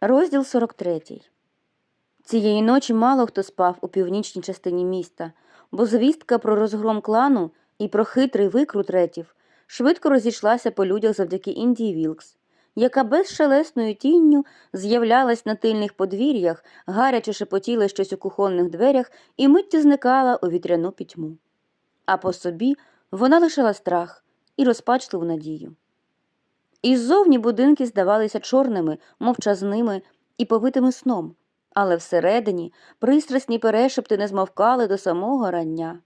Розділ 43. Цієї ночі мало хто спав у північній частині міста, бо звістка про розгром клану і про хитрий викрут ретів швидко розійшлася по людях завдяки Індії Вілкс, яка безшелесною тінню з'являлась на тильних подвір'ях, гаряче шепотіла щось у кухонних дверях і миттю зникала у вітряну пітьму. А по собі вона лишала страх і розпачливу надію. Іззовні будинки здавалися чорними, мовчазними і повитими сном, але всередині пристрасні перешепти не змовкали до самого рання.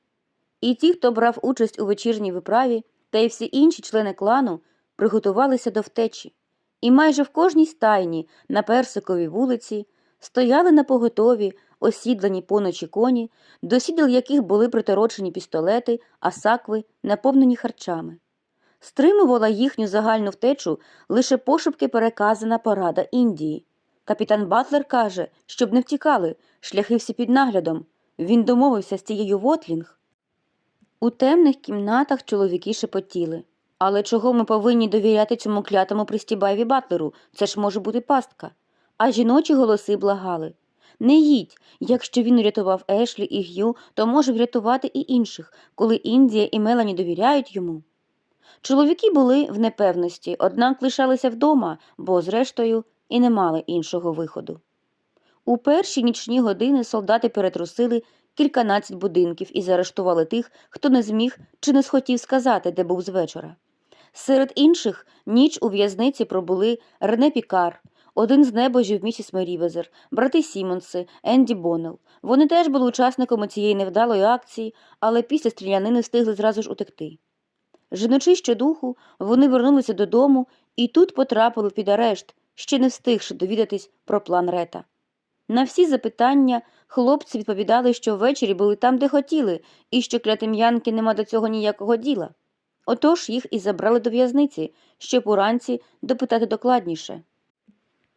І ті, хто брав участь у вечірній виправі, та й всі інші члени клану приготувалися до втечі, і майже в кожній стайні на персиковій вулиці стояли на поготові осідлані поночі коні, до сідел яких були приторочені пістолети, а сакви наповнені харчами. Стримувала їхню загальну втечу лише пошепки переказана порада Індії. Капітан Батлер каже, щоб не втікали, шляхи всі під наглядом. Він домовився з цією Вотлінг. У темних кімнатах чоловіки шепотіли. Але чого ми повинні довіряти цьому клятому пристібаєві Батлеру? Це ж може бути пастка. А жіночі голоси благали. Не їдь, якщо він урятував Ешлі і Г'ю, то може врятувати і інших, коли Індія і Мелані довіряють йому. Чоловіки були в непевності, однак лишалися вдома, бо, зрештою, і не мали іншого виходу. У перші нічні години солдати перетрусили кільканадцять будинків і заарештували тих, хто не зміг чи не схотів сказати, де був з вечора. Серед інших ніч у в'язниці пробули Рене Пікар, один з небожів місіс Мерівезер, брати Сімонси, Енді Боннелл. Вони теж були учасниками цієї невдалої акції, але після стрілянини встигли зразу ж утекти. Жіночи щодуху, вони вернулися додому і тут потрапили під арешт, ще не встигши довідатись про план Рета. На всі запитання хлопці відповідали, що ввечері були там, де хотіли, і що клятим'янки нема до цього ніякого діла. Отож їх і забрали до в'язниці, щоб уранці допитати докладніше.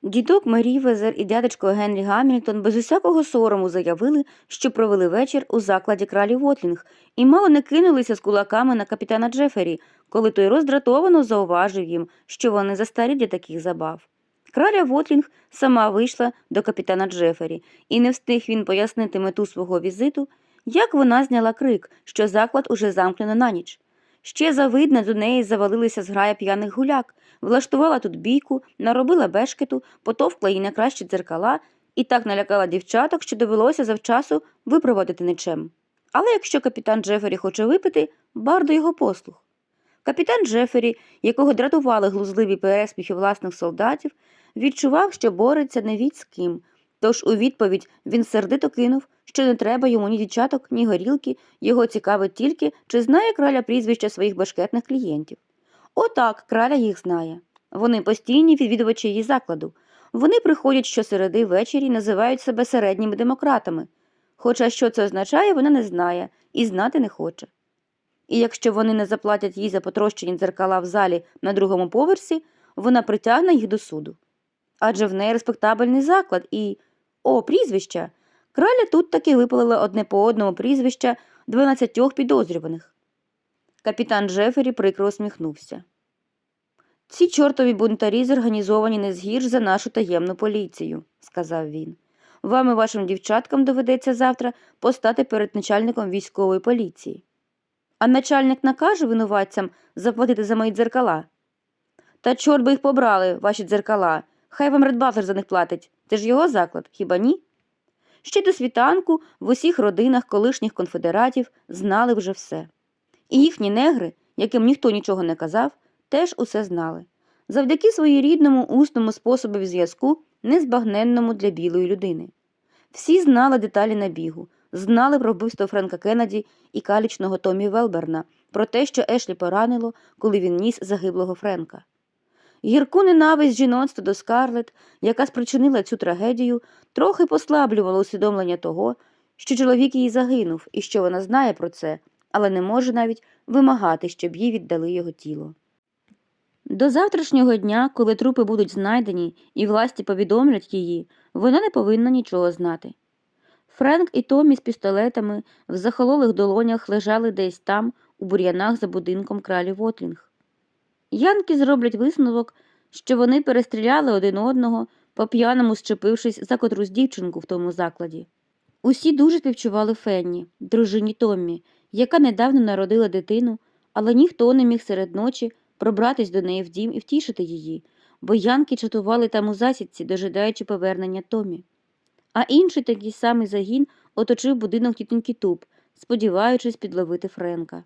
Дідок Марі Везер і дядечко Генрі Гамільтон без усякого сорому заявили, що провели вечір у закладі кралі Вотлінг, і мало не кинулися з кулаками на капітана Джефері, коли той роздратовано зауважив їм, що вони застарі для таких забав. Краля Вотлінг сама вийшла до капітана Джефері, і не встиг він пояснити мету свого візиту, як вона зняла крик, що заклад уже замкнено на ніч. Ще завидно до неї завалилися зграя п'яних гуляк, влаштувала тут бійку, наробила бешкету, потовкла їй на кращі дзеркала і так налякала дівчаток, що довелося завчасу випроводити нечем. Але якщо капітан Джефері хоче випити, бар до його послуг. Капітан Джефері, якого дратували глузливі переспіхи власних солдатів, відчував, що бореться не від з ким, тож у відповідь він сердито кинув, що не треба йому ні дівчаток, ні горілки, його цікавить тільки, чи знає краля прізвища своїх башкетних клієнтів. Отак краля їх знає. Вони постійні відвідувачі її закладу. Вони приходять щосереди ввечері і називають себе середніми демократами. Хоча що це означає, вона не знає і знати не хоче. І якщо вони не заплатять їй за потрощені дзеркала в залі на другому поверсі, вона притягне їх до суду. Адже в неї респектабельний заклад і. О, прізвища! Краля тут таки випалила одне по одному прізвища дванадцятьох підозрюваних. Капітан Джефері прикро усміхнувся. Ці чортові бунтарі зорганізовані не згірш за нашу таємну поліцію, сказав він. Вам і вашим дівчаткам доведеться завтра постати перед начальником військової поліції. А начальник накаже винуватцям заплатити за мої дзеркала. Та чорт би їх побрали, ваші дзеркала. Хай вам Редбатлер за них платить. Це ж його заклад, хіба ні? Ще до світанку в усіх родинах колишніх конфедератів знали вже все. І їхні негри, яким ніхто нічого не казав, теж усе знали. Завдяки своєрідному усному способу зв'язку, незбагненному для білої людини. Всі знали деталі набігу, знали про вбивство Френка Кеннеді і калічного Томі Велберна, про те, що Ешлі поранило, коли він ніс загиблого Френка. Гірку ненависть жіноцтва до Скарлет, яка спричинила цю трагедію, трохи послаблювала усвідомлення того, що чоловік її загинув і що вона знає про це, але не може навіть вимагати, щоб їй віддали його тіло. До завтрашнього дня, коли трупи будуть знайдені і власті повідомлять її, вона не повинна нічого знати. Френк і Томі з пістолетами в захололих долонях лежали десь там, у бур'янах за будинком кралі Вотлінг. Янки зроблять висновок, що вони перестріляли один одного, по п'яному щепившись за котрусь дівчинку в тому закладі. Усі дуже співчували Фенні, дружині Томмі, яка недавно народила дитину, але ніхто не міг серед ночі пробратись до неї в дім і втішити її, бо янки чатували там у засідці, дожидаючи повернення Томі. А інший такий самий загін оточив будинок тітоньки Туб, сподіваючись підловити Френка.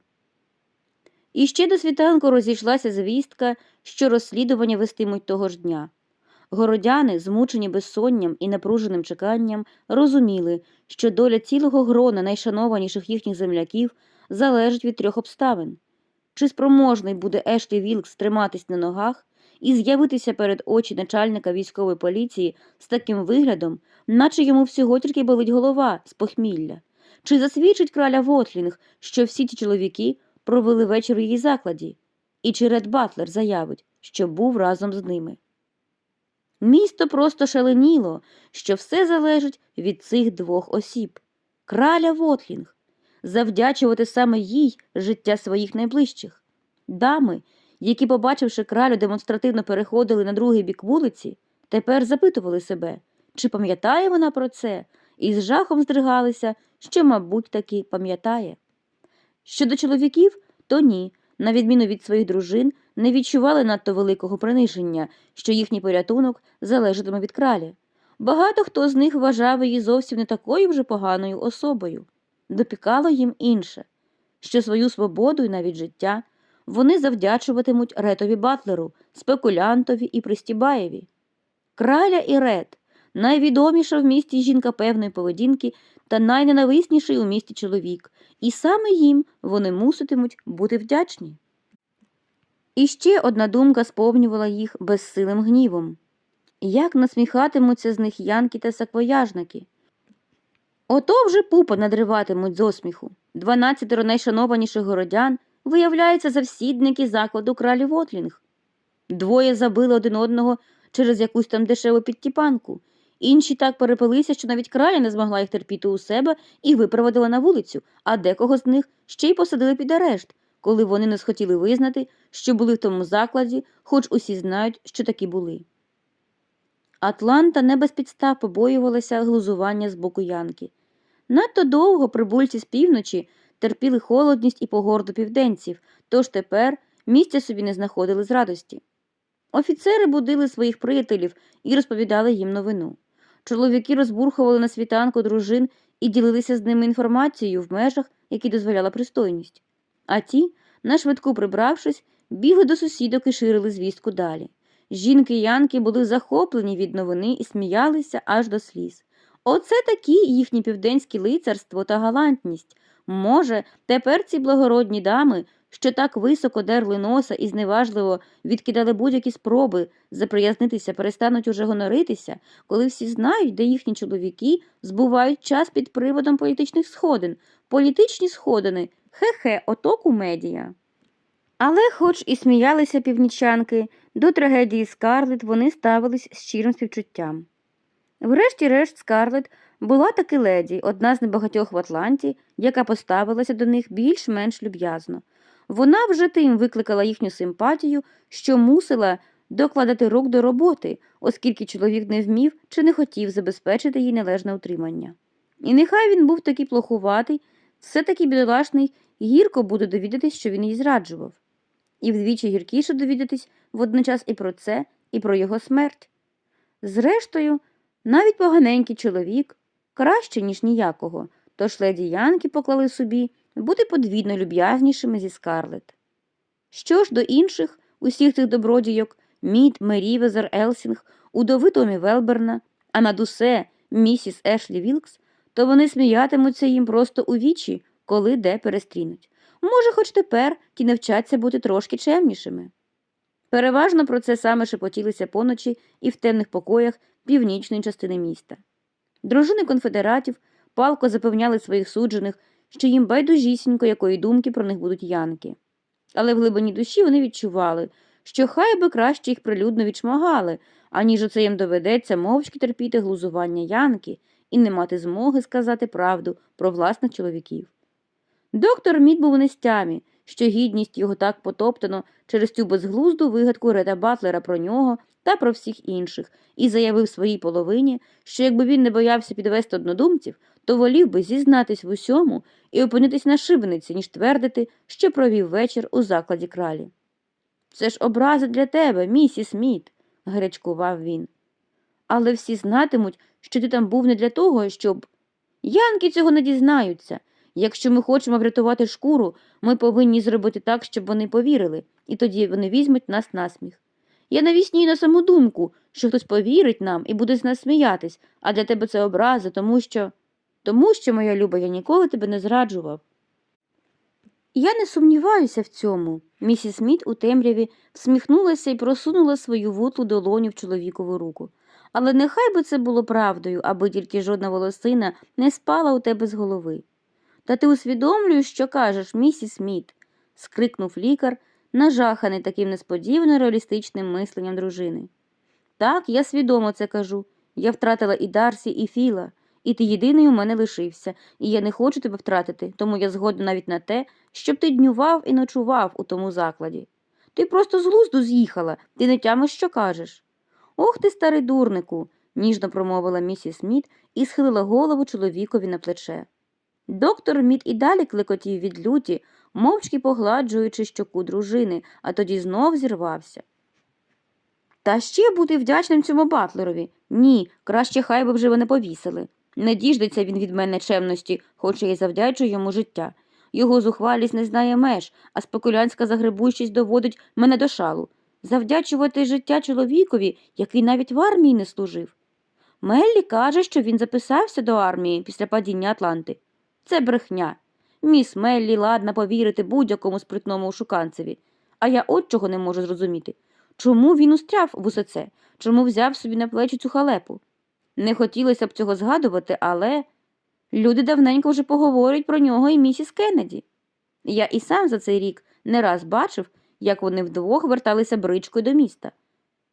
І ще до світанку розійшлася звістка, що розслідування вестимуть того ж дня. Городяни, змучені безсонням і напруженим чеканням, розуміли, що доля цілого грона найшанованіших їхніх земляків залежить від трьох обставин. Чи спроможний буде Ешлі Вілкс триматись на ногах і з'явитися перед очі начальника військової поліції з таким виглядом, наче йому всього тільки болить голова з похмілля? Чи засвідчить краля Вотлінг, що всі ті чоловіки провели вечір у її закладі? І чи Ред Батлер заявить, що був разом з ними? Місто просто шаленіло, що все залежить від цих двох осіб. Краля Вотлінг. Завдячувати саме їй життя своїх найближчих. Дами, які, побачивши кралю, демонстративно переходили на другий бік вулиці, тепер запитували себе, чи пам'ятає вона про це, і з жахом здригалися, що, мабуть, таки пам'ятає. Щодо чоловіків, то ні, на відміну від своїх дружин, не відчували надто великого приниження, що їхній порятунок залежатиме від кралі. Багато хто з них вважав її зовсім не такою вже поганою особою. Допікало їм інше, що свою свободу і навіть життя вони завдячуватимуть Ретові Батлеру, спекулянтові і Пристібаєві. Краля і Рет найвідоміша в місті жінка певної поведінки та найненависніший у місті чоловік, і саме їм вони муситимуть бути вдячні. І ще одна думка сповнювала їх безсилим гнівом як насміхатимуться з них янки та саквояжники. Ото вже пупа надриватимуть з осміху. Дванадцятеро найшанованіших городян виявляються завсідники закладу кралі Вотлінг. Двоє забили один одного через якусь там дешеву підтіпанку. Інші так перепилися, що навіть краля не змогла їх терпіти у себе і випроводила на вулицю, а декого з них ще й посадили під арешт, коли вони не схотіли визнати, що були в тому закладі, хоч усі знають, що такі були. Атланта не без підстав побоювалася глузування з боку Янки. Надто довго прибульці з півночі терпіли холодність і погорду південців, тож тепер місця собі не знаходили з радості. Офіцери будили своїх приятелів і розповідали їм новину. Чоловіки розбурхували на світанку дружин і ділилися з ними інформацією в межах, які дозволяла пристойність. А ті, нашвидку прибравшись, бігли до сусідок і ширили звістку далі. Жінки янки були захоплені від новини і сміялися аж до сліз. Оце такі їхні південські лицарство та галантність. Може, тепер ці благородні дами, що так високо дерли носа і зневажливо відкидали будь-які спроби заприязнитися, перестануть уже гоноритися, коли всі знають, де їхні чоловіки збувають час під приводом політичних сходин. Політичні сходини хе-хе, ото кумедія. Але, хоч і сміялися північанки, до трагедії Скарлет вони ставились з щирим співчуттям. Врешті-решт, Скарлет була таки леді, одна з небагатьох в Атланті, яка поставилася до них більш-менш люб'язно. Вона вже тим викликала їхню симпатію, що мусила докладати рук до роботи, оскільки чоловік не вмів чи не хотів забезпечити їй належне утримання. І нехай він був такий плохуватий, все таки бідолашний, гірко буде довідатись, що він її зраджував. І вдвічі гіркіше довідатись водночас і про це, і про його смерть. Зрештою, навіть поганенький чоловік краще, ніж ніякого, тож леді Янки поклали собі бути подвійно люб'язнішими зі Скарлет. Що ж до інших, усіх тих добродійок, Мід, Мерівезер, Елсінг, удови Томі Велберна, а над усе місіс Ешлі Вілкс, то вони сміятимуться їм просто у вічі, коли де перестрінуть. Може, хоч тепер ті навчаться бути трошки чемнішими. Переважно про це саме шепотілися поночі і в темних покоях північної частини міста. Дружини конфедератів палко запевняли своїх суджених, що їм байдужісінько, якої думки про них будуть янки. Але в глибині душі вони відчували, що хай би краще їх прилюдно відшмагали, аніж оце їм доведеться мовчки терпіти глузування янки і не мати змоги сказати правду про власних чоловіків. Доктор Мід був нестямі, що гідність його так потоптано через цю безглузду вигадку Реда Батлера про нього та про всіх інших, і заявив своїй половині, що якби він не боявся підвести однодумців, то волів би зізнатись в усьому і опинитись на шибениці, ніж твердити, що провів вечір у закладі кралі. Це ж образи для тебе, місіс Сміт, гарячкував він. Але всі знатимуть, що ти там був не для того, щоб. Янки цього не дізнаються. Якщо ми хочемо врятувати шкуру, ми повинні зробити так, щоб вони повірили, і тоді вони візьмуть нас на сміх. Я навіснюю на саму думку, що хтось повірить нам і буде з нас сміятись, а для тебе це образа, тому що. Тому що, моя люба, я ніколи тебе не зраджував. Я не сумніваюся в цьому. Місіс Сміт у темряві всміхнулася і просунула свою вутлу долоню в чоловікову руку. Але нехай би це було правдою, аби тільки жодна волосина не спала у тебе з голови. Та ти усвідомлюєш, що кажеш, місіс Сміт, скрикнув лікар, нажаханий таким несподівано реалістичним мисленням дружини. Так, я свідомо це кажу. Я втратила і Дарсі, і Філа, і ти єдиний у мене лишився, і я не хочу тебе втратити, тому я згодна навіть на те, щоб ти днював і ночував у тому закладі. Ти просто з глузду з'їхала, ти не тямиш, що кажеш. Ох ти, старий дурнику, ніжно промовила місіс Сміт і схилила голову чоловікові на плече. Доктор Мід і далі клекотів від люті, мовчки погладжуючи щоку дружини, а тоді знов зірвався. Та ще бути вдячним цьому батлерові. Ні, краще хай би вже мене повісили. Не діждеться він від мене чемності, хоч я й завдячу йому життя. Його зухвалість не знає меж, а спекулянська загребущість доводить мене до шалу. Завдячувати життя чоловікові, який навіть в армії не служив. Меллі каже, що він записався до армії після падіння Атланти. Це брехня. Міс Меллі ладна повірити будь-якому спритному шуканцеві. А я от чого не можу зрозуміти. Чому він устряв в усе це? Чому взяв собі на плечі цю халепу? Не хотілося б цього згадувати, але люди давненько вже поговорять про нього і місіс Кеннеді. Я і сам за цей рік не раз бачив, як вони вдвох верталися бричкою до міста.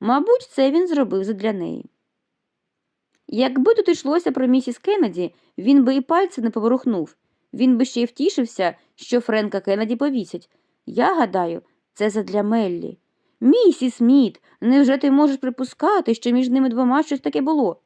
Мабуть, це він зробив задля неї. Якби тут йшлося про місіс Кеннеді, він би і пальця не поворухнув. Він би ще й втішився, що Френка Кеннеді повісять. Я гадаю, це задля Меллі. Місіс Сміт, невже ти можеш припускати, що між ними двома щось таке було?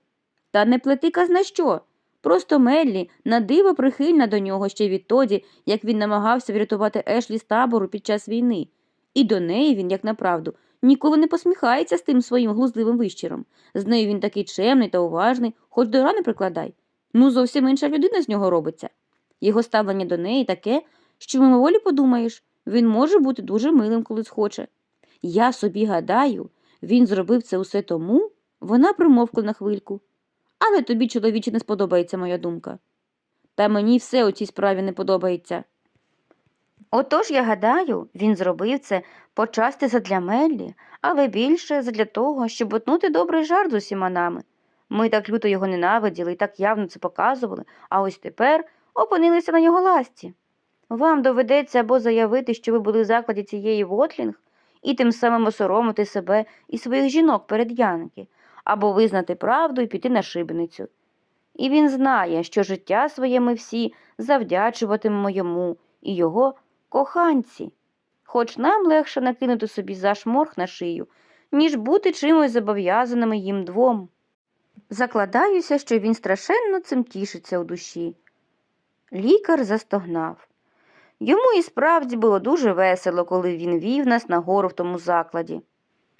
Та не плети казна що. Просто Меллі на диво прихильна до нього ще відтоді, як він намагався врятувати Ешлі з табору під час війни. І до неї він, як на правду, ніколи не посміхається з тим своїм глузливим вищиром. З нею він такий чемний та уважний, хоч до рани прикладай. Ну, зовсім інша людина з нього робиться. Його ставлення до неї таке, що мимоволі подумаєш, він може бути дуже милим, коли схоче. Я собі гадаю, він зробив це усе тому, вона примовкла на хвильку. Але тобі, чоловіче, не сподобається моя думка. Та мені все у цій справі не подобається. Отож, я гадаю, він зробив це почасти задля Меллі, але більше задля того, щоб утнути добрий жарт з усіма нами. Ми так люто його ненавиділи і так явно це показували, а ось тепер опинилися на його ласті. Вам доведеться або заявити, що ви були в закладі цієї Вотлінг, і тим самим осоромити себе і своїх жінок перед Янки, або визнати правду і піти на шибеницю. І він знає, що життя своє ми всі завдячуватимемо йому і його коханці. Хоч нам легше накинути собі зашморг на шию, ніж бути чимось зобов'язаними їм двом. Закладаюся, що він страшенно цим тішиться у душі. Лікар застогнав. Йому і справді було дуже весело, коли він вів нас нагору в тому закладі.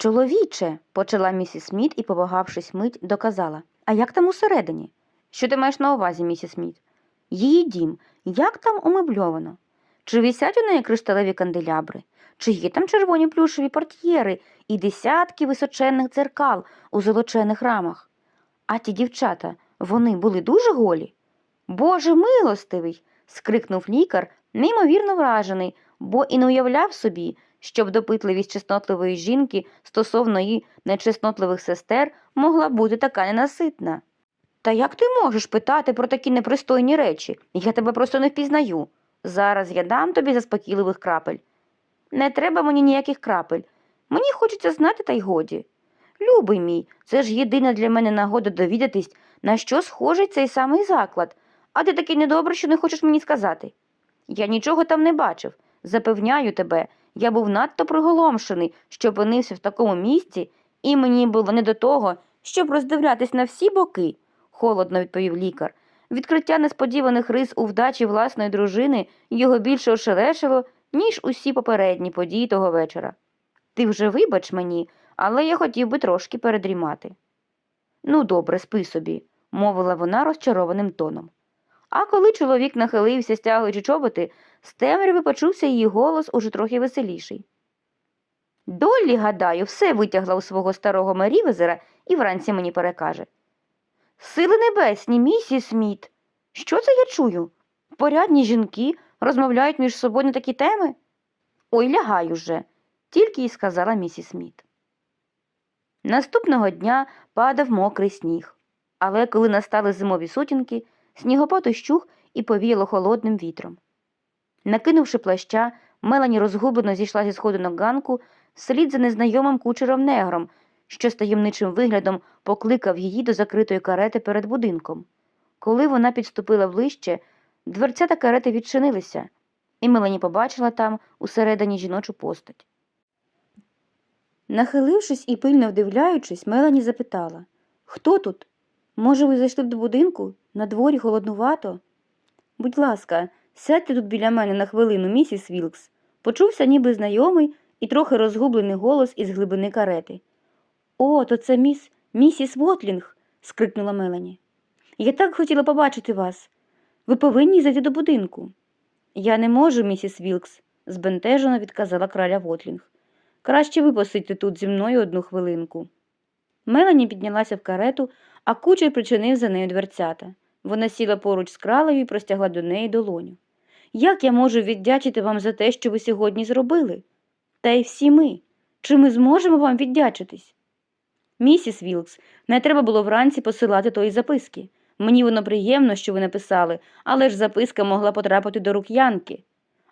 Чоловіче, почала місіс Сміт і, повагавшись мить, доказала. А як там усередині? Що ти маєш на увазі, місіс Сміт? Її дім, як там умебльовано? Чи висять у неї кришталеві канделябри? Чи є там червоні плюшеві портьєри і десятки височенних дзеркал у золочених рамах? А ті дівчата, вони були дуже голі? Боже милостивий. скрикнув лікар, неймовірно вражений, бо і не уявляв собі, щоб допитливість чеснотливої жінки стосовно її нечеснотливих сестер могла бути така ненаситна. Та як ти можеш питати про такі непристойні речі? Я тебе просто не впізнаю. Зараз я дам тобі заспокійливих крапель. Не треба мені ніяких крапель. Мені хочеться знати, та й годі. Любий мій, це ж єдина для мене нагода довідатись, на що схожий цей самий заклад, а ти такий недобрий, що не хочеш мені сказати. Я нічого там не бачив. Запевняю тебе, я був надто приголомшений, що опинився в такому місці, і мені було не до того, щоб роздивлятись на всі боки, холодно відповів лікар. Відкриття несподіваних рис у вдачі власної дружини його більше ошелешило, ніж усі попередні події того вечора. Ти вже вибач мені, але я хотів би трошки передрімати. Ну, добре, спи собі, мовила вона розчарованим тоном. А коли чоловік нахилився, стягуючи чоботи, з темряви почувся її голос уже трохи веселіший. Доллі, гадаю, все витягла у свого старого Мерівезера і вранці мені перекаже. Сили небесні, місіс Сміт. Що це я чую? Порядні жінки розмовляють між собою на такі теми? Ой, лягай уже, тільки й сказала місіс Сміт. Наступного дня падав мокрий сніг, але коли настали зимові сутінки, снігопад ущух і повіяло холодним вітром. Накинувши плаща, Мелані розгублено зійшла зі сходинок ганку вслід за незнайомим кучером негром, що з таємничим виглядом покликав її до закритої карети перед будинком. Коли вона підступила ближче, дверцята карети відчинилися, і Мелані побачила там усередині жіночу постать. Нахилившись і пильно вдивляючись, Мелані запитала Хто тут? Може, ви зайшли б до будинку? На дворі холоднувато? Будь ласка, сядьте тут біля мене на хвилину, місіс Вілкс. Почувся ніби знайомий і трохи розгублений голос із глибини карети. О, то це міс місіс Вотлінг. скрикнула Мелані. Я так хотіла побачити вас. Ви повинні зайти до будинку. Я не можу, місіс Вілкс, збентежено відказала краля Вотлінг. Краще ви посидьте тут зі мною одну хвилинку. Мелані піднялася в карету, а кучер причинив за нею дверцята. Вона сіла поруч з кралею і простягла до неї долоню. Як я можу віддячити вам за те, що ви сьогодні зробили? Та й всі ми. Чи ми зможемо вам віддячитись? Місіс Вілкс, не треба було вранці посилати тої записки. Мені воно приємно, що ви написали, але ж записка могла потрапити до рук Янки.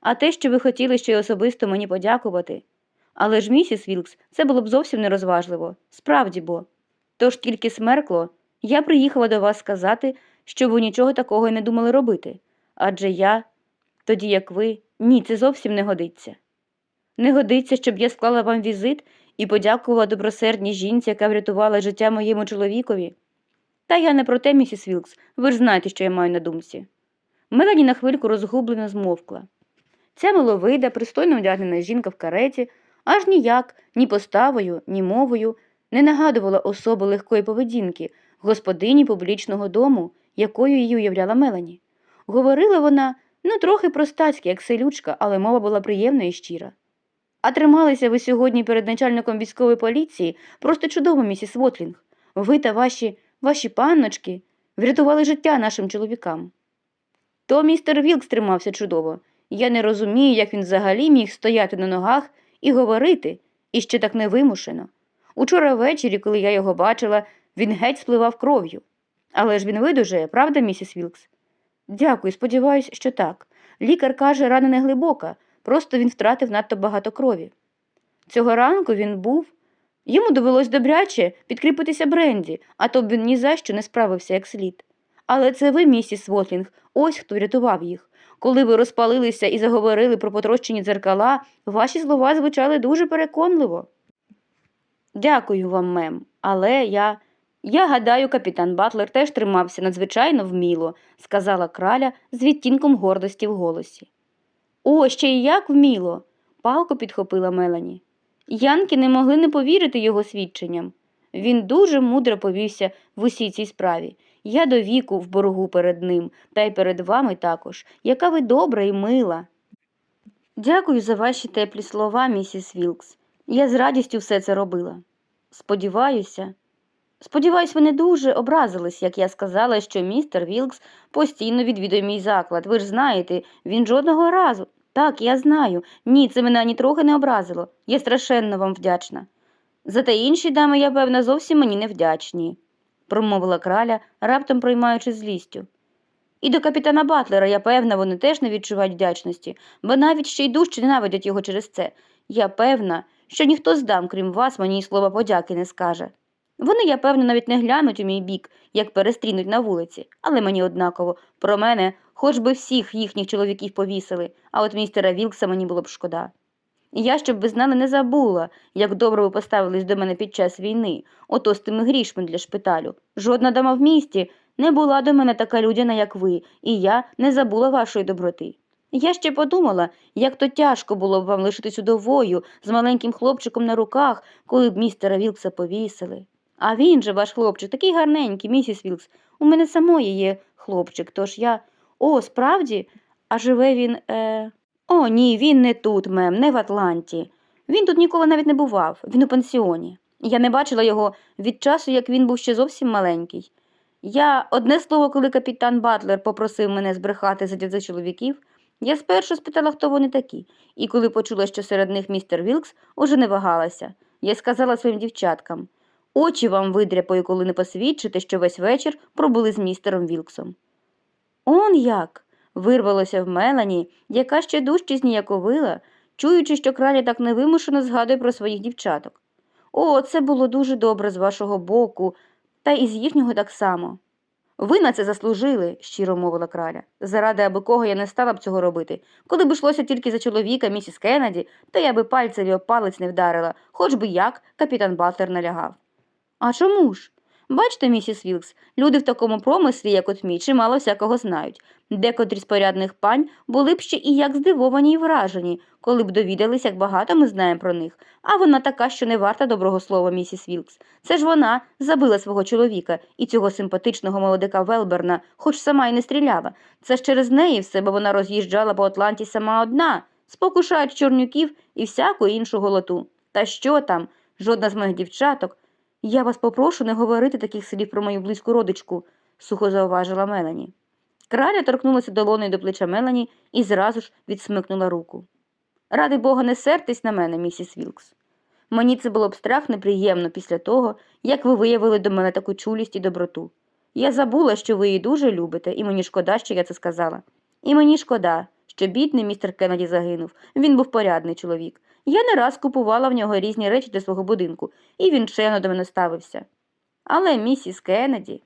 А те, що ви хотіли ще й особисто мені подякувати. Але ж, місіс Вілкс, це було б зовсім нерозважливо. Справді бо. Тож тільки смеркло, я приїхала до вас сказати, що ви нічого такого й не думали робити. Адже я, тоді як ви, ні, це зовсім не годиться. Не годиться, щоб я склала вам візит і подякувала добросердній жінці, яка врятувала життя моєму чоловікові. Та я не про те, місіс Вілкс, ви ж знаєте, що я маю на думці. Мелані на хвильку розгублено змовкла. Ця миловида, пристойно одягнена жінка в кареті, аж ніяк, ні поставою, ні мовою не нагадувала особи легкої поведінки, господині публічного дому, якою її уявляла Мелані. Говорила вона ну трохи простацьки, як селючка, але мова була приємна і щира. А трималися ви сьогодні перед начальником військової поліції просто чудово, місіс Вотлінг. Ви та ваші, ваші панночки врятували життя нашим чоловікам. То містер Вілкс тримався чудово. Я не розумію, як він взагалі міг стояти на ногах і говорити, і ще так невимушено. Учора ввечері, коли я його бачила, він геть спливав кров'ю. Але ж він видужає, правда, місіс Вілкс? Дякую, сподіваюсь, що так. Лікар каже, рана не глибока, просто він втратив надто багато крові. Цього ранку він був. Йому довелось добряче підкріпитися бренді, а то б він ні за що не справився як слід. Але це ви, місіс Вотлінг, ось хто врятував їх. Коли ви розпалилися і заговорили про потрощені дзеркала, ваші слова звучали дуже переконливо. Дякую вам, мем, але я. Я гадаю, капітан Батлер теж тримався надзвичайно вміло, сказала краля з відтінком гордості в голосі. О, ще й як вміло. палко підхопила Мелані. Янки не могли не повірити його свідченням. Він дуже мудро повівся в усій цій справі. Я до віку в боргу перед ним, та й перед вами також, яка ви добра і мила. Дякую за ваші теплі слова, місіс Вілкс. Я з радістю все це робила. Сподіваюся. Сподіваюсь, ви не дуже образились, як я сказала, що містер Вілкс постійно відвідує мій заклад. Ви ж знаєте, він жодного разу. Так, я знаю. Ні, це мене ані трохи не образило. Я страшенно вам вдячна. Зате інші дами, я певна, зовсім мені не вдячні, промовила краля, раптом проймаючи злістю. І до капітана Батлера, я певна, вони теж не відчувають вдячності, бо навіть ще й дужче ненавидять його через це. Я певна, що ніхто з дам, крім вас, мені й слова подяки не скаже. Вони, я певно, навіть не глянуть у мій бік, як перестрінуть на вулиці, але мені однаково, про мене хоч би всіх їхніх чоловіків повісили, а от містера Вілкса мені було б шкода. І я, щоб ви знали, не забула, як добре ви поставились до мене під час війни, ото з тими грішми для шпиталю. Жодна дама в місті не була до мене така людяна, як ви, і я не забула вашої доброти. Я ще подумала, як то тяжко було б вам лишитись удовою з маленьким хлопчиком на руках, коли б містера Вілкса повісили. А він же, ваш хлопчик, такий гарненький, місіс Вілкс. У мене самої є хлопчик, тож я. О, справді? А живе він. Е... О, ні, він не тут, мем, не в Атланті. Він тут ніколи навіть не бував, він у пансіоні. Я не бачила його від часу, як він був ще зовсім маленький. Я одне слово, коли капітан Батлер попросив мене збрехати за дядзи чоловіків, я спершу спитала, хто вони такі, і коли почула, що серед них містер Вілкс, уже не вагалася. Я сказала своїм дівчаткам очі вам видряпаю, коли не посвідчите, що весь вечір пробули з містером Вілксом. Он як. Вирвалося в Мелані, яка ще дужче зніяковила, чуючи, що краля так невимушено згадує про своїх дівчаток. О, це було дуже добре з вашого боку, та і з їхнього так само. Ви на це заслужили, щиро мовила краля. Заради аби кого я не стала б цього робити. Коли б йшлося тільки за чоловіка, місіс Кеннеді, то я би пальцеві об палець не вдарила, хоч би як капітан Батлер налягав. А чому ж? Бачите, місіс Вілкс, люди в такому промислі, як от мій, чимало всякого знають. Декотрі з порядних пань були б ще і як здивовані і вражені, коли б довідались, як багато ми знаємо про них. А вона така, що не варта доброго слова, місіс Вілкс. Це ж вона забила свого чоловіка і цього симпатичного молодика Велберна, хоч сама й не стріляла. Це ж через неї все, бо вона роз'їжджала по Атланті сама одна, спокушають чорнюків і всяку іншу голоту. Та що там? Жодна з моїх дівчаток. Я вас попрошу не говорити таких слів про мою близьку родичку, сухо зауважила Мелані. Краля торкнулася долоною до плеча Мелані і зразу ж відсмикнула руку. Ради Бога, не сертесь на мене, місіс Вілкс. Мені це було б страх неприємно після того, як ви виявили до мене таку чулість і доброту. Я забула, що ви її дуже любите, і мені шкода, що я це сказала. І мені шкода, що бідний містер Кеннеді загинув. Він був порядний чоловік. Я не раз купувала в нього різні речі для свого будинку, і він чемно до мене ставився. Але місіс Кеннеді...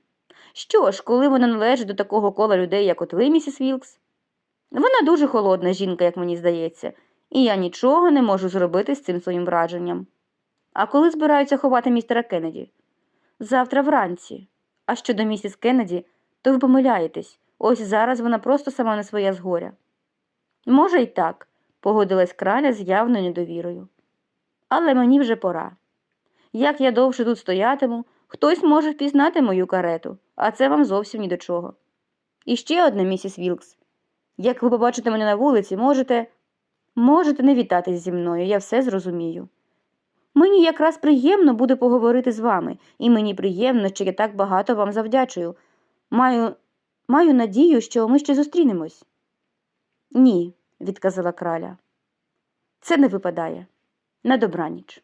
Що ж, коли вона належить до такого кола людей, як от ви, місіс Вілкс? Вона дуже холодна жінка, як мені здається, і я нічого не можу зробити з цим своїм враженням. А коли збираються ховати містера Кеннеді? Завтра вранці. А щодо місіс Кеннеді, то ви помиляєтесь. Ось зараз вона просто сама не своя згоря. Може, й так, погодилась краля з явною недовірою. Але мені вже пора. Як я довше тут стоятиму, хтось може впізнати мою карету, а це вам зовсім ні до чого. І ще одне, місіс Вілкс. Як ви побачите мене на вулиці, можете. Можете не вітатись зі мною, я все зрозумію. Мені якраз приємно буде поговорити з вами, і мені приємно, що я так багато вам завдячую. Маю, Маю надію, що ми ще зустрінемось. Ні, відказала краля. Це не випадає. На добраніч.